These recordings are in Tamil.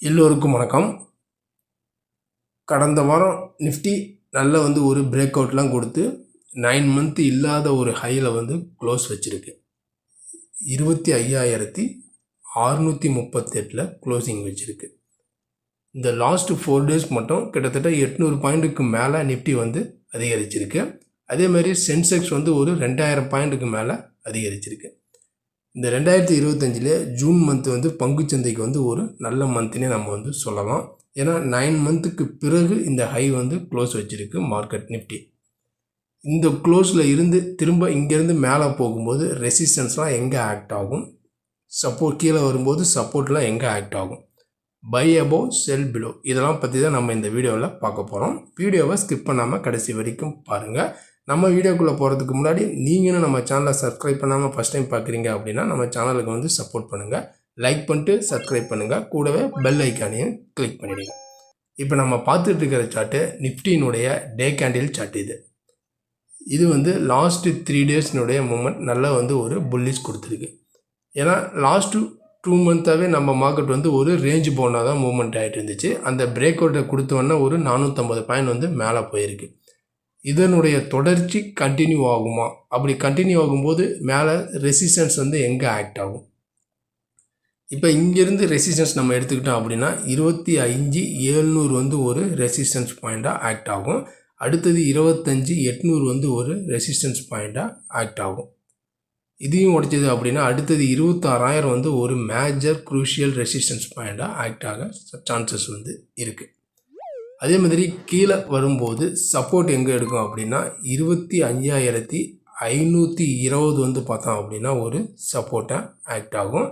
எல்லோருக்கும் வணக்கம். கடந்த வாரம் நிஃப்டி நல்ல வந்து ஒரு பிரேக் அவுட்லாம் கொடுத்து நைன் மந்த் இல்லாத ஒரு ஹையில் வந்து க்ளோஸ் வச்சுருக்கு. இருபத்தி ஐயாயிரத்தி அறுநூற்றி முப்பத்தெட்டில் க்ளோசிங் வச்சுருக்கு. இந்த லாஸ்ட்டு ஃபோர் டேஸ் மட்டும் கிட்டத்தட்ட எட்நூறு பாயிண்ட்டுக்கு மேலே நிஃப்டி வந்து அதிகரிச்சிருக்கு. அதே மாதிரி சென்செக்ஸ் வந்து ஒரு ரெண்டாயிரம் பாயிண்ட்டுக்கு மேலே அதிகரிச்சிருக்கு. இந்த ரெண்டாயிரத்தி இருபத்தஞ்சில் ஜூன் மந்த் வந்து பங்குச்சந்தைக்கு வந்து ஒரு நல்ல மந்த்னே நம்ம வந்து சொல்லலாம். ஏன்னா நைன் மந்த்துக்கு பிறகு இந்த ஹை வந்து க்ளோஸ் வச்சுருக்கு மார்க்கெட் நிஃப்டி இந்த க்ளோஸில் இருந்து திரும்ப இங்கேருந்து மேலே போகும்போது ரெசிஸ்டன்ஸ்லாம் எங்கே ஆக்ட் ஆகும்? சப்போர்ட் கீழே வரும்போது சப்போர்ட்லாம் எங்கே ஆக்ட் ஆகும்? பை அபோவ் செல் பிலோ இதெல்லாம் பற்றி தான் நம்ம இந்த வீடியோவில் பார்க்க போகிறோம் வீடியோவை ஸ்கிப் பண்ணாமல் கடைசி வரைக்கும் பாருங்கள் நம்ம வீடியோக்குள்ளே போகிறதுக்கு முன்னாடி நீங்களும் நம்ம சேனலை சப்ஸ்கிரைப் பண்ணாமல் ஃபஸ்ட் டைம் பார்க்குறீங்க அப்படின்னா நம்ம சேனலுக்கு வந்து சப்போர்ட் பண்ணுங்கள் லைக் பண்ணிட்டு சப்ஸ்கிரைப் பண்ணுங்கள் கூடவே பெல் ஐக்கானையும் கிளிக் பண்ணிவிடுங்க இப்போ நம்ம பார்த்துட்டு இருக்கிற சார்ட்டு நிஃப்டியினுடைய டே கேண்டில் சார்ட் இது. இது வந்து லாஸ்ட்டு த்ரீ டேஸ்னுடைய மூமெண்ட் நல்லா வந்து ஒரு புல்லிஷ் கொடுத்துருக்கு. ஏன்னா லாஸ்ட்டு டூ மந்த்தாகவே நம்ம மார்க்கெட் வந்து ஒரு ரேஞ்ச் போனால் தான் மூவ்மெண்ட் ஆகிட்டு இருந்துச்சு. அந்த பிரேக் அவுட்டை கொடுத்தோன்னா ஒரு நானூற்றம்பது பாயிண்ட் வந்து மேலே போயிருக்கு. இதனுடைய தொடர்ச்சி கண்டினியூ ஆகுமா? அப்படி கண்டினியூ ஆகும்போது மேலே ரெசிஸ்டன்ஸ் வந்து எங்கே ஆக்ட் ஆகும்? இப்போ இங்கேருந்து ரெசிஸ்டன்ஸ் நம்ம எடுத்துக்கிட்டோம் அப்படின்னா இருபத்தி அஞ்சு ஏழ்நூறு வந்து ஒரு ரெசிஸ்டன்ஸ் பாயிண்ட்டாக ஆக்ட் ஆகும். அடுத்தது இருபத்தஞ்சி எட்நூறு வந்து ஒரு ரெசிஸ்டன்ஸ் பாயிண்ட்டாக ஆக்ட் ஆகும். இதையும் உடைச்சது அப்படின்னா அடுத்தது இருபத்தாறாயிரம் வந்து ஒரு மேஜர் குரூஷியல் ரெசிஸ்டன்ஸ் பாயிண்ட்டாக ஆக்ட் ஆக சான்சஸ் வந்து இருக்குது அதே மாதிரி கீழே வரும்போது சப்போர்ட் எங்கே எடுக்கும் அப்படின்னா இருபத்தி அஞ்சாயிரத்தி ஐநூற்றி இருபது வந்து பார்த்தோம் அப்படின்னா ஒரு சப்போர்ட்டாக ஆக்ட் ஆகும்.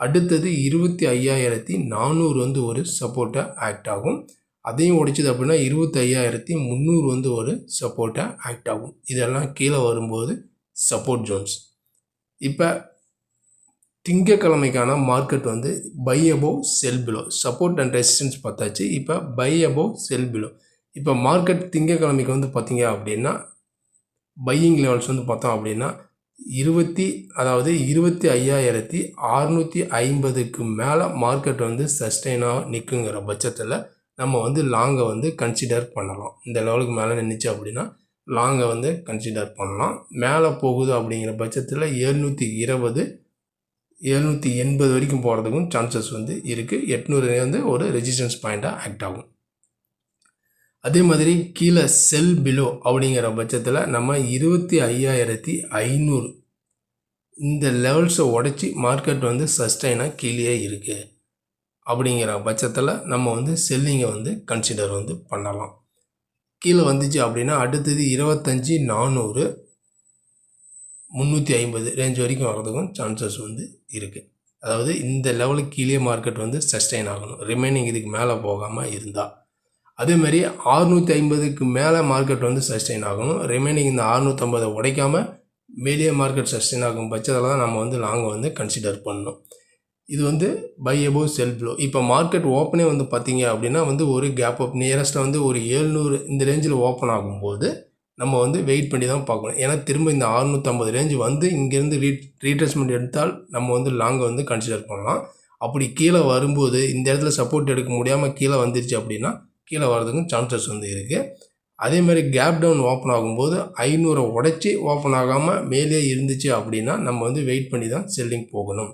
அடுத்தது இருபத்தி ஐயாயிரத்தி நானூறு வந்து ஒரு சப்போர்ட்டாக ஆக்ட் ஆகும். அதையும் உடைச்சது அப்படின்னா இருபத்தி ஐயாயிரத்தி முந்நூறு வந்து ஒரு சப்போர்ட்டாக ஆக்ட் ஆகும். இதெல்லாம் கீழே வரும்போது சப்போர்ட் ஜோன்ஸ் இப்போ திங்கக்கிழமைக்கான மார்க்கெட் வந்து buy above sell below support and resistance பார்த்தாச்சு. இப்போ பை அபோவ் செல் பிலோ இப்போ மார்க்கெட் திங்கக்கிழமைக்கு வந்து பார்த்தீங்க அப்படின்னா பையிங் லெவல்ஸ் வந்து பார்த்தோம் அப்படின்னா இருபத்தி அதாவது இருபத்தி ஐயாயிரத்தி அறுநூற்றி ஐம்பதுக்கு மேலே மார்க்கெட் வந்து சஸ்டெயினாக நிற்குங்கிற பட்சத்தில் நம்ம வந்து லாங்கை வந்து கன்சிடர் பண்ணலாம். இந்த லெவலுக்கு மேலே நின்றுச்சு அப்படின்னா லாங்கை வந்து கன்சிடர் பண்ணலாம். மேலே போகுது அப்படிங்கிற பட்சத்தில் எழுநூற்றி இருபது எழுநூற்றி எண்பது வரைக்கும் போகிறதுக்கும் சான்சஸ் வந்து இருக்குது எட்நூறு வந்து ஒரு ரெசிஸ்டன்ஸ் பாயிண்ட்டாக ஆக்ட் ஆகும். அதே மாதிரி கீழே செல் பிலோ அப்படிங்கிற பட்சத்தில் நம்ம இருபத்தி ஐயாயிரத்தி ஐநூறு இந்த லெவல்ஸை உடச்சி மார்க்கெட் வந்து சஸ்டைனாக கீழே இருக்குது அப்படிங்கிற பட்சத்தில் நம்ம வந்து செல்லிங்கை வந்து கன்சிடர் வந்து பண்ணலாம். கீழே வந்துச்சு அப்படின்னா அடுத்தது இருபத்தஞ்சி நானூறு முந்நூற்றி ஐம்பது ரேஞ்ச் வரைக்கும் வர்றதுக்கும் சான்சஸ் வந்து இருக்குது அதாவது இந்த லெவலுக்கு கீழே மார்க்கெட் வந்து சஸ்டைன் ஆகணும். ரிமைனிங் இதுக்கு மேலே போகாமல் இருந்தால் அதேமாதிரி ஆறுநூற்றி ஐம்பதுக்கு மேலே மார்க்கெட் வந்து சஸ்டைன் ஆகணும். ரிமைனிங் இந்த அறுநூற்றம்பதை உடைக்காமல் மேலேயே மார்க்கெட் சஸ்டைன் ஆகும் பட்சத்தில் தான் நம்ம வந்து லாங்கை வந்து கன்சிடர் பண்ணணும். இது வந்து பை அபோவ் செல் ப்ளோ இப்போ மார்க்கெட் ஓப்பனே வந்து பார்த்தீங்க அப்படின்னா வந்து ஒரு கேப் அப் நியரஸ்ட்டாக வந்து ஒரு ஏழ்நூறு இந்த ரேஞ்சில் ஓப்பன் ஆகும்போது நம்ம வந்து வெயிட் பண்ணி தான் பார்க்கணும். ஏன்னா திரும்ப இந்த அறுநூற்றம்பது ரேஞ்ச் வந்து இங்கேருந்து ரீ ரீட்ரெஸ்மெண்ட் எடுத்தால் நம்ம வந்து லாங்கை வந்து கன்சிடர் பண்ணலாம். அப்படி கீழே வரும்போது இந்த இடத்துல சப்போர்ட் எடுக்க முடியாமல் கீழே வந்துருச்சு அப்படின்னா கீழே வர்றதுக்கும் சான்சஸ் வந்து இருக்குது அதே மாதிரி கேப் டவுன் ஓப்பன் ஆகும்போது ஐநூறை உடச்சி ஓப்பன் ஆகாமல் மேலே இருந்துச்சு அப்படின்னா நம்ம வந்து வெயிட் பண்ணி தான் செல்லிங் போகணும்.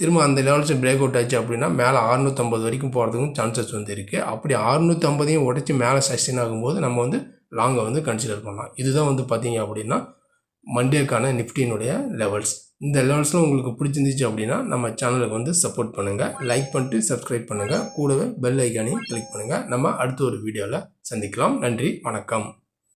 திரும்ப அந்த லெவல்ஸ் பிரேக் அவுட் ஆச்சு அப்படின்னா மேலே அறுநூற்றம்பது வரைக்கும் போகிறதுக்கும் சான்சஸ் வந்து இருக்குது அப்படி அறுநூற்றம்பதையும் உடச்சி மேலே சஸ்டெயின் ஆகும்போது நம்ம வந்து லாங்கை வந்து கன்சிடர் பண்ணலாம். இதுதான் வந்து பார்த்தீங்க அப்படின்னா மண்டேக்கான நிஃப்டினுடைய லெவல்ஸ் இந்த லெவல்ஸ்லாம் உங்களுக்கு பிடிச்சிருந்துச்சு அப்படின்னா நம்ம சேனலுக்கு வந்து சப்போர்ட் பண்ணுங்கள் லைக் பண்ணிட்டு சப்ஸ்கிரைப் பண்ணுங்கள் கூடவே பெல் ஐக்கானையும் கிளிக் பண்ணுங்கள் நம்ம அடுத்த ஒரு வீடியோவில் சந்திக்கலாம். நன்றி. வணக்கம்.